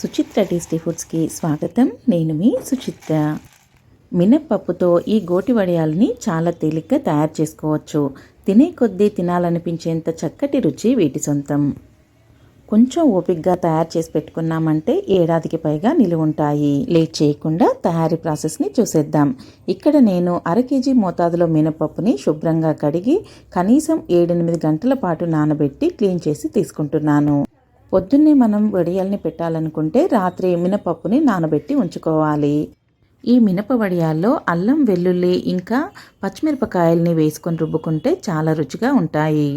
Suchitra tasty ఫుడ్స్కి స్వాగతం. నేను మీ సుచిత్ర. మినప్పప్పుతో ఈ గోటి వడియాలని చాలా తేలిగ్గా తయారు చేసుకోవచ్చు. తినే కొద్దీ తినాలనిపించేంత చక్కటి రుచి వీటి సొంతం. కొంచెం ఓపిక్గా తయారు చేసి పెట్టుకున్నామంటే ఏడాదికి పైగా నిలువ ఉంటాయి. లేట్ చేయకుండా తయారీ ప్రాసెస్ని చూసేద్దాం. ఇక్కడ నేను అర కేజీ మోతాదులో మినపప్పుని శుభ్రంగా కడిగి కనీసం ఏడెనిమిది గంటల పాటు నానబెట్టి క్లీన్ చేసి తీసుకుంటున్నాను. పొద్దున్నే మనం వడియాల్ని పెట్టాలనుకుంటే రాత్రి మినపప్పుని నానబెట్టి ఉంచుకోవాలి. ఈ మినప వడియాల్లో అల్లం వెల్లుల్లి ఇంకా పచ్చిమిరపకాయల్ని వేసుకొని రుబ్బుకుంటే చాలా రుచిగా ఉంటాయి.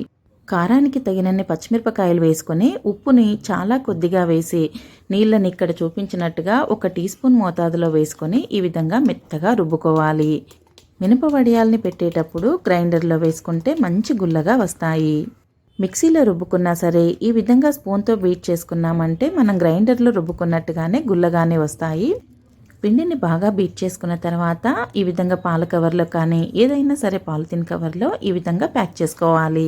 కారానికి తగినన్ని పచ్చిమిరపకాయలు వేసుకొని ఉప్పుని చాలా కొద్దిగా వేసి నీళ్ళని ఇక్కడ చూపించినట్టుగా ఒక టీ స్పూన్ మోతాదులో వేసుకొని ఈ విధంగా మెత్తగా రుబ్బుకోవాలి. మినప వడియాల్ని పెట్టేటప్పుడు గ్రైండర్లో వేసుకుంటే మంచి గుల్లగా వస్తాయి. మిక్సీలో రుబ్బుకున్నా సరే ఈ విధంగా స్పూన్తో బీట్ చేసుకున్నామంటే మనం గ్రైండర్లో రుబ్బుకున్నట్టుగానే గుల్లగానే వస్తాయి. పిండిని బాగా బీట్ చేసుకున్న తర్వాత ఈ విధంగా పాల కవర్లో కానీ ఏదైనా సరే పాలిథిన్ కవర్లో ఈ విధంగా ప్యాక్ చేసుకోవాలి.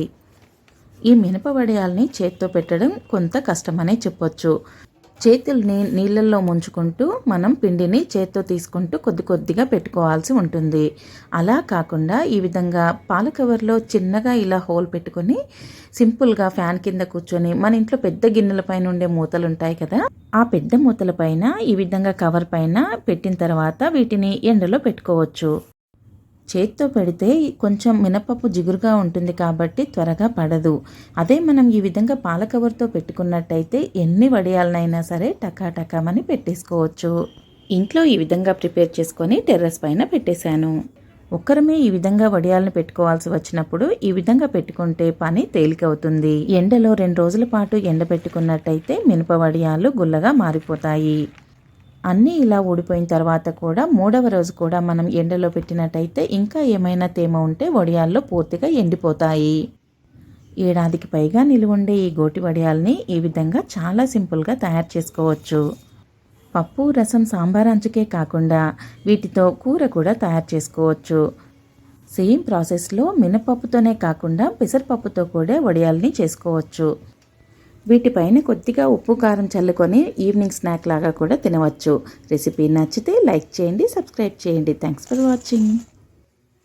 ఈ మినప వడియాల్ని చేత్తో పెట్టడం కొంత కష్టమనే చెప్పొచ్చు. చేతుల్ని నీళ్ళల్లో ముంచుకుంటూ మనం పిండిని చేత్తో తీసుకుంటూ కొద్ది కొద్దిగా పెట్టుకోవాల్సి ఉంటుంది. అలా కాకుండా ఈ విధంగా పాల కవర్లో చిన్నగా ఇలా హోల్ పెట్టుకొని సింపుల్గా ఫ్యాన్ కింద కూర్చొని మన ఇంట్లో పెద్ద గిన్నెల పైన ఉండే మూతలు ఉంటాయి కదా ఆ పెద్ద మూతల పైన ఈ విధంగా కవర్ పైన పెట్టిన తర్వాత వీటిని ఎండలో పెట్టుకోవచ్చు. చేత్తో పెడితే కొంచెం మినపప్పు జిగురుగా ఉంటుంది కాబట్టి త్వరగా పడదు. అదే మనం ఈ విధంగా పాలకవర్తో పెట్టుకున్నట్టయితే ఎన్ని వడియాలనైనా సరే టకాటకామని పెట్టేసుకోవచ్చు. ఇంట్లో ఈ విధంగా ప్రిపేర్ చేసుకొని టెర్రస్ పైన పెట్టేశాను. ఒక్కరమే ఈ విధంగా వడియాలను పెట్టుకోవాల్సి వచ్చినప్పుడు ఈ విధంగా పెట్టుకుంటే పని తేలికవుతుంది. ఎండలో రెండు రోజుల పాటు ఎండబెట్టుకున్నట్టయితే మినప వడియాలు గుల్లగా మారిపోతాయి. అన్నీ ఇలా ఊడిపోయిన తర్వాత కూడా మూడవ రోజు కూడా మనం ఎండలో పెట్టినట్టయితే ఇంకా ఏమైనా తేమ ఉంటే వడియాల్లో పూర్తిగా ఎండిపోతాయి. ఏడాదికి పైగా నిలువుండే ఈ గోటి వడియాల్ని ఈ విధంగా చాలా సింపుల్గా తయారు చేసుకోవచ్చు. పప్పు రసం సాంబార్ అంచుకే కాకుండా వీటితో కూర కూడా తయారు చేసుకోవచ్చు. సేమ్ ప్రాసెస్లో మినపప్పుతోనే కాకుండా పెసరపప్పుతో కూడా వడియాల్ని చేసుకోవచ్చు. వీటిపైన కొద్దిగా ఉప్పు కారం చల్లుకొని ఈవినింగ్ స్నాక్ లాగా కూడా తినవచ్చు. రెసిపీ నచ్చితే లైక్ చేయండి సబ్స్క్రైబ్ చేయండి. Thanks for watching